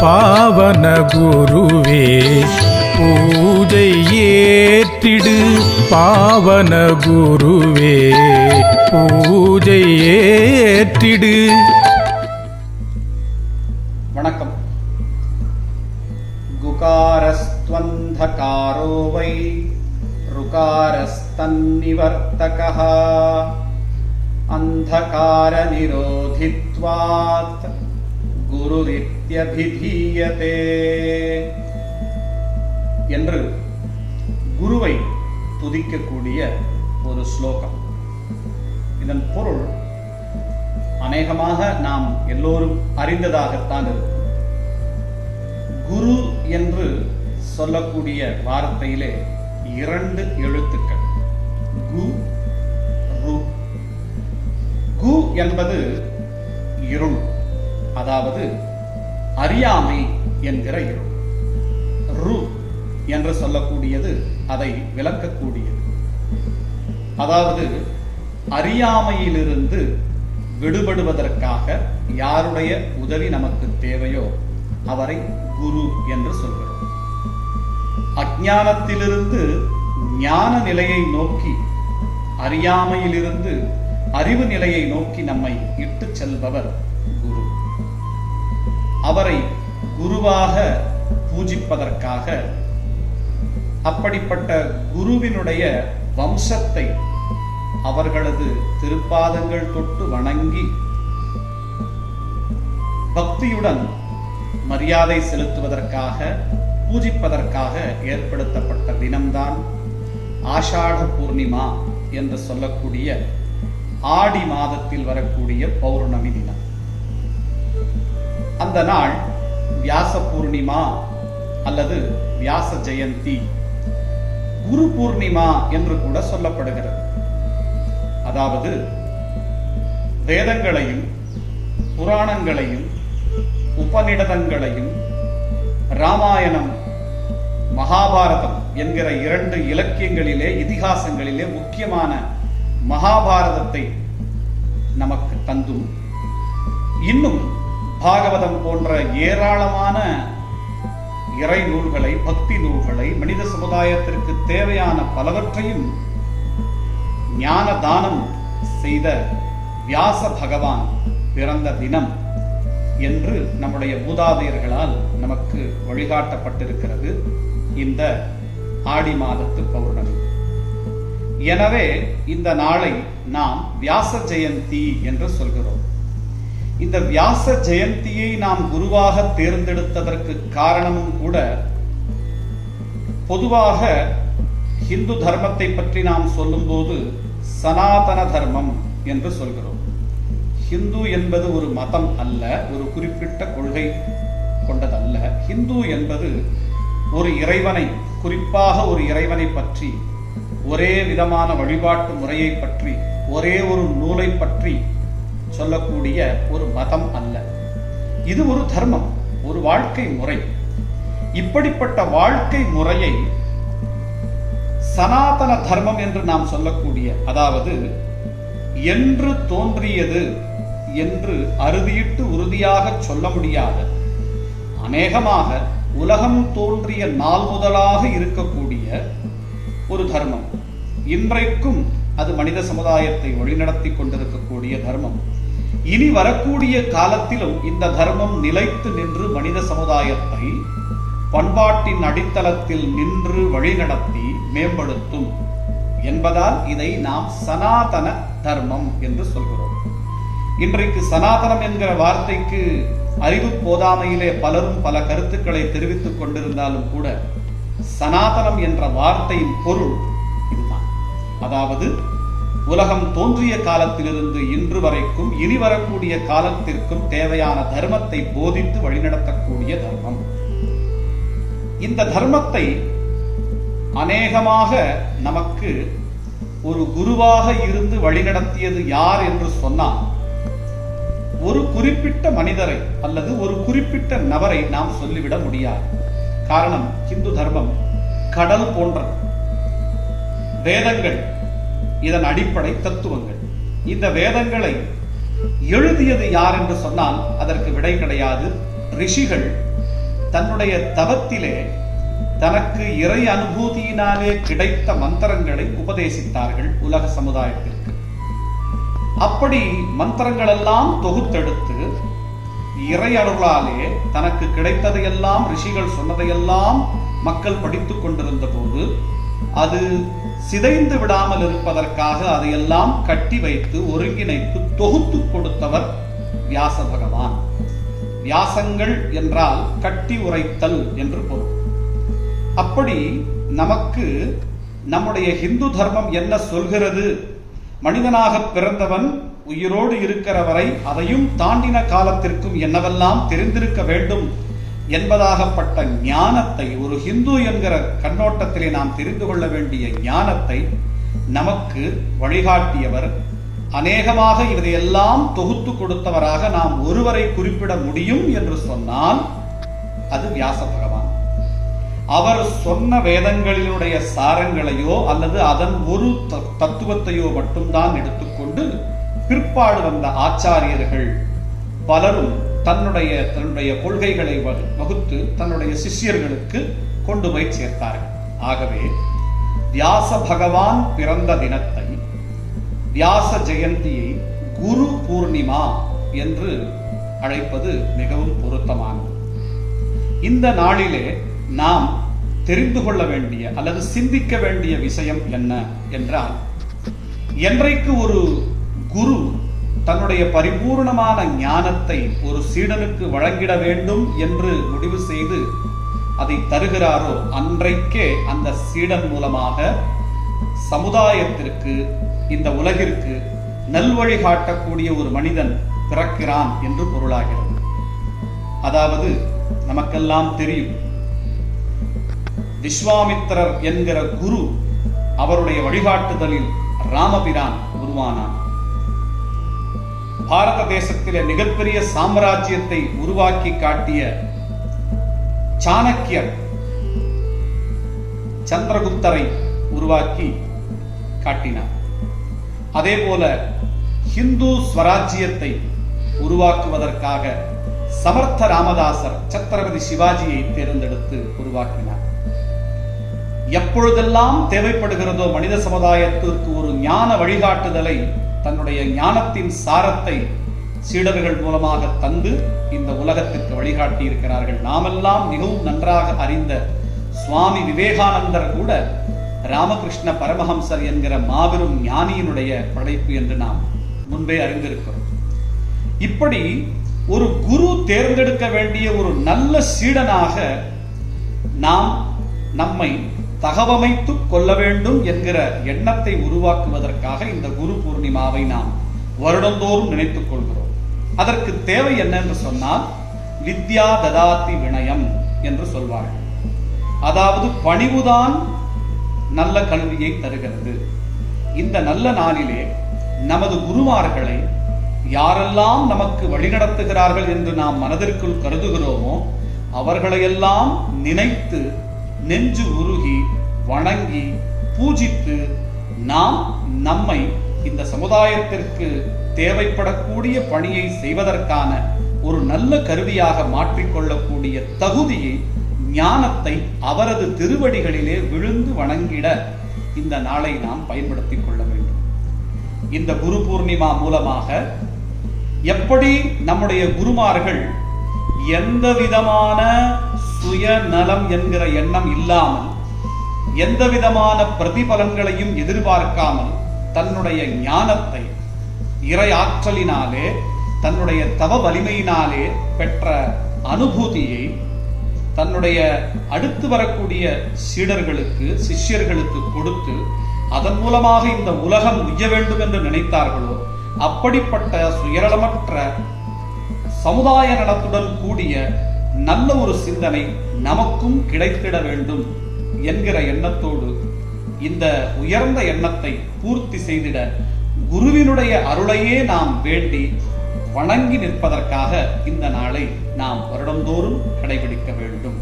பாவன குருவே பூஜை ஏற்றிடு பாவன குருவே பூஜை ஏற்றிடு வணக்கம் குகாரஸ்த்வந்தகாரோ வை ருகாரஸ்தன்னிவர்த்தகः अन्धकारनिरोधित्वात् குருரித்யபிதீயதே என்று குருவை துதிக்கக்கூடிய ஒரு ஸ்லோகம். இதன் பொருள் அநேகமாக நாம் எல்லோரும் அறிந்ததாகத்தான் இருக்கும் குரு என்று சொல்லக்கூடிய வார்த்தையிலே இரண்டு எழுத்துக்கள். கு ரு. கு என்பது இருள். அதாவது அறியாமை என்கிற இருள் ரு என்று சொல்லக்கூடியது அதை விளக்கக்கூடியது. அதாவது அறியாமையிலிருந்து விடுபடுவதற்காக யாருடைய உதவி நமக்கு தேவையோ அவரை குரு என்று சொல்கிறோம். அஜானத்திலிருந்து ஞான நிலையை நோக்கி அறியாமையிலிருந்து அறிவு நிலையை நோக்கி நம்மை இட்டு செல்பவர் அவரை குருவாக பூஜிப்பதற்காக. அப்படிப்பட்ட குருவினுடைய வம்சத்தை அவர்களது திருப்பாதங்கள் தொட்டு வணங்கி பக்தியுடன் மரியாதை செலுத்துவதற்காக பூஜிப்பதற்காக ஏற்படுத்தப்பட்ட தினம்தான் ஆஷாட பூர்ணிமா என்று சொல்லக்கூடிய ஆடி மாதத்தில் வரக்கூடிய பௌர்ணமி தினம். அந்த நாள் வியாச பூர்ணிமா அல்லது வியாச ஜெயந்தி. குரு பூர்ணிமா என்று கூட சொல்லப்படுகிறது. அதாவது வேதங்களையும் புராணங்களையும் உபநிடதங்களையும் ராமாயணம் மகாபாரதம் என்கிற இரண்டு இலக்கியங்களிலே இதிகாசங்களிலே முக்கியமான மகாபாரதத்தை நமக்கு தந்தும். இன்னும் பாகவதம் போன்ற ஏராளமான இறை நூல்களை பக்தி நூல்களை மனித சமுதாயத்திற்கு தேவையான பலவற்றையும் ஞான தானம் செய்த வியாச பகவான் பிறந்த தினம் என்று நம்முடைய மூதாதையர்களால் நமக்கு வழிகாட்டப்பட்டிருக்கிறது. இந்த ஆடி மாதத்து பௌர்ணமி. எனவே இந்த நாளை நாம் வியாச ஜெயந்தி என்று சொல்கிறோம். இந்த வியாச ஜெயந்தியை நாம் குருவாக தேர்ந்தெடுத்ததற்கு காரணமும் கூட பொதுவாக இந்து தர்மத்தை பற்றி நாம் சொல்லும்போது சனாதன தர்மம் என்று சொல்கிறோம். ஹிந்து என்பது ஒரு மதம் அல்ல ஒரு குறிப்பிட்ட கொள்கை கொண்டதல்ல. ஹிந்து என்பது ஒரு இறைவனை குறிப்பாக ஒரு இறைவனை பற்றி ஒரே விதமான வழிபாட்டு முறையை பற்றி ஒரே ஒரு நூலை பற்றி சொல்லக்கூடிய ஒரு மதம் அல்ல. இது ஒரு தர்மம் ஒரு வாழ்க்கை முறை. இப்படிப்பட்ட வாழ்க்கை முறையை சனாதன தர்மம் என்று நாம் சொல்லக்கூடிய அதாவது என்று தோன்றியது என்று அறுதியிட்டு உறுதியாக சொல்ல முடியாத அநேகமாக உலகம் தோன்றிய நாள் முதலாக இருக்கக்கூடிய ஒரு தர்மம். இன்றைக்கும் அது மனித சமுதாயத்தை வழிநடத்தி கொண்டிருக்கக்கூடிய தர்மம். இனி வரக்கூடிய காலத்திலும் இந்த தர்மம் நிலைத்து நின்று மனித சமுதாயத்தை பண்பாட்டின் அடித்தளத்தில் நின்று வழிநடத்தி மேம்படுத்தும் என்பதால் இதை நாம் சனாதன தர்மம் என்று சொல்கிறோம். இன்றைக்கு சனாதனம் என்கிற வார்த்தைக்கு அறிவு போதாமையிலே பலரும் பல கருத்துக்களை தெரிவித்துக் கொண்டிருந்தாலும் கூட சனாதனம் என்ற வார்த்தையின் பொருள் இதுதான். அதாவது உலகம் தோன்றிய காலத்திலிருந்து இன்று வரைக்கும் இனி வரக்கூடிய காலத்திற்கும் தேவையான தர்மத்தை போதித்து வழிநடத்தக்கூடிய தர்மம். இந்த தர்மத்தை அநேகமாக நமக்கு ஒரு குருவாக இருந்து வழிநடத்தியது யார் என்று சொன்னால் ஒரு குறிப்பிட்ட மனிதரை அல்லது ஒரு குறிப்பிட்ட நபரை நாம் சொல்லிவிட முடியாது. காரணம் இந்து தர்மம் கடல் போன்றது. வேதங்கள் இதன் அடிப்படை தத்துவங்கள். இந்த வேதங்களை எழுதியது யார் என்று சொன்னால் அதற்கு விடை கிடையாது. ரிஷிகள் தன்னுடைய தவத்திலே தனக்கு இறை அனுபூதியினாலே கிடைத்த மந்திரங்களை உபதேசித்தார்கள் உலக சமுதாயத்திற்கு. அப்படி மந்திரங்களெல்லாம் தொகுத்தெடுத்து இறை அருளாலே தனக்கு கிடைத்ததையெல்லாம் ரிஷிகள் சொன்னதையெல்லாம் மக்கள் படித்துக் கொண்டிருந்த போது அது சிதைந்து விடாமல் இருப்பதற்காக அதையெல்லாம் கட்டி வைத்து ஒருங்கிணைத்து தொகுத்து கொடுத்தவர் வியாச பகவான் வியாசங்கள் என்றால் கட்டி உரைத்தல் என்று பொருள். அப்படி நமக்கு நம்முடைய ஹிந்து தர்மம் என்ன சொல்கிறது? மனிதனாக பிறந்தவன் உயிரோடு இருக்கிற வரை அதையும் தாண்டின காலத்திற்கும் என்னவெல்லாம் தெரிந்திருக்க வேண்டும்? என்பதாகப்பட்ட ஞானத்தை ஒரு ஹிந்து என்கிற கண்ணோட்டத்திலே நாம் தெரிந்து கொள்ள வேண்டிய ஞானத்தை நமக்கு வழிகாட்டியவர் அநேகமாக இதையெல்லாம் தொகுத்து கொடுத்தவராக நாம் ஒருவரை குறிப்பிட முடியும் என்று சொன்னால் அது வியாச பகவான். அவர் சொன்ன வேதங்களினுடைய சாரங்களையோ அல்லது அதன் ஒரு தத்துவத்தையோ மட்டும்தான் எடுத்துக்கொண்டு பிற்பாடு வந்த ஆச்சாரியர்கள் பலரும் தன்னுடைய தன்னுடைய கொள்கைகளை வகு- வகுத்து தன்னுடைய சிஷ்யர்களுக்கு கொண்டு போய் சேர்த்தார்கள். ஆகவே வியாச பகவான் பிறந்த தினத்தை வியாச ஜெயந்தியை குரு பூர்ணிமா என்று அழைப்பது மிகவும் பொருத்தமானது. இந்த நாளிலே நாம் தெரிந்து கொள்ள வேண்டிய அல்லது சிந்திக்க வேண்டிய விஷயம் என்ன என்றால் என்றைக்கு ஒரு குரு தன்னுடைய பரிபூர்ணமான ஞானத்தை ஒரு சீடனுக்கு வழங்கிட வேண்டும் என்று முடிவு செய்து அதை தருகிறாரோ அன்றைக்கே அந்த சீடன் மூலமாக சமுதாயத்திற்கு இந்த உலகிற்கு நல்வழி காட்டக்கூடிய ஒரு மனிதன் பிறக்கிறான் என்று பொருளாகிறது. அதாவது நமக்கெல்லாம் தெரியும். விஸ்வாமித்திரர் என்கிற குரு அவருடைய வழிகாட்டுதலில் ராமபிரான் உருவானான். பாரத தேசத்தில மிகப்பெரிய சாம்ராஜ்யத்தை உருவாக்கி காட்டிய சாணக்கியர் சந்திரகுப்தரை உருவாக்கி காட்டினார். அதே போல ஹிந்து ஸ்வராஜ்யத்தை உருவாக்குவதற்காக சமர்த்த ராமதாசர் சத்ரபதி சிவாஜியை தேர்ந்தெடுத்து உருவாக்கினார். எப்பொழுதெல்லாம் தேவைப்படுகிறதோ மனித சமுதாயத்திற்கு ஒரு ஞான வழிகாட்டுதலை தன்னுடைய ஞானத்தின் சாரத்தை சீடர்கள் மூலமாக தந்து இந்த உலகத்திற்கு வழிகாட்டி இருக்கிறார்கள் நாமெல்லாம் மிகவும் நன்றாக அறிந்த சுவாமி விவேகானந்தர் கூட ராமகிருஷ்ண பரமஹம்சர் என்கிற மாபெரும் ஞானியினுடைய படைப்பு என்று நாம் முன்பே அறிந்திருக்கிறோம். இப்படி ஒரு குரு தேர்ந்தெடுக்க வேண்டிய ஒரு நல்ல சீடனாக நாம் நம்மை தகவமைத்து கொள்ள வேண்டும் என்கிற எண்ணத்தை உருவாக்குவதற்காக இந்த குரு பூர்ணிமாவை நாம் வருடந்தோறும் நினைத்துக் கொள்கிறோம். அதற்கு தேவை என்ன என்று சொன்னால் வித்யா ததாத்தி வினயம் என்று சொல்வார்கள். அதாவது பணிவுதான் நல்ல கல்வியை தருகிறது. இந்த நல்ல நாளிலே நமது குருமார்களை யாரெல்லாம் நமக்கு வழிநடத்துகிறார்கள் என்று நாம் மனதிற்குள் கருதுகிறோமோ அவர்களையெல்லாம் நினைத்து நெஞ்சு உருகி வணங்கி பூஜித்து நாம் நம்மை இந்த சமுதாயத்திற்கு தேவைப்படக்கூடிய பணியை செய்வதற்கான ஒரு நல்ல கருவியாக மாற்றிக்கொள்ளக்கூடிய தகுதியை ஞானத்தை அவரது திருவடிகளிலே விழுந்து வணங்கிட இந்த நாளை நாம் பயன்படுத்திக் கொள்ள வேண்டும். இந்த குரு பூர்ணிமா மூலமாக எப்படி நம்முடைய குருமார்கள் எந்த விதமான சுயநலம் என்கிற எண்ணம் இல்லாமல் எந்த விதமான பிரதிபலன்களையும் எதிர்பார்க்காமல் தன்னுடைய ஞானத்தை இறை ஆற்றலினாலே தன்னுடைய தவ வலிமையினாலே பெற்ற அனுபூதியை தன்னுடைய அடுத்து வரக்கூடிய சீடர்களுக்கு சிஷ்யர்களுக்கு கொடுத்து அதன் மூலமாக இந்த உலகம் உய்ய வேண்டும் என்று நினைத்தார்களோ அப்படிப்பட்ட சுயநலமற்ற சமுதாய நலத்துடன் கூடிய நல்ல ஒரு சிந்தனை நமக்கும் கிடைத்திட வேண்டும் என்கிற எண்ணத்தோடு இந்த உயர்ந்த எண்ணத்தை பூர்த்தி செய்திட குருவினுடைய அருளையே நாம் வேண்டி வணங்கி நிற்பதற்காக இந்த நாளை நாம் வருடந்தோறும் கடைபிடிக்க வேண்டும்.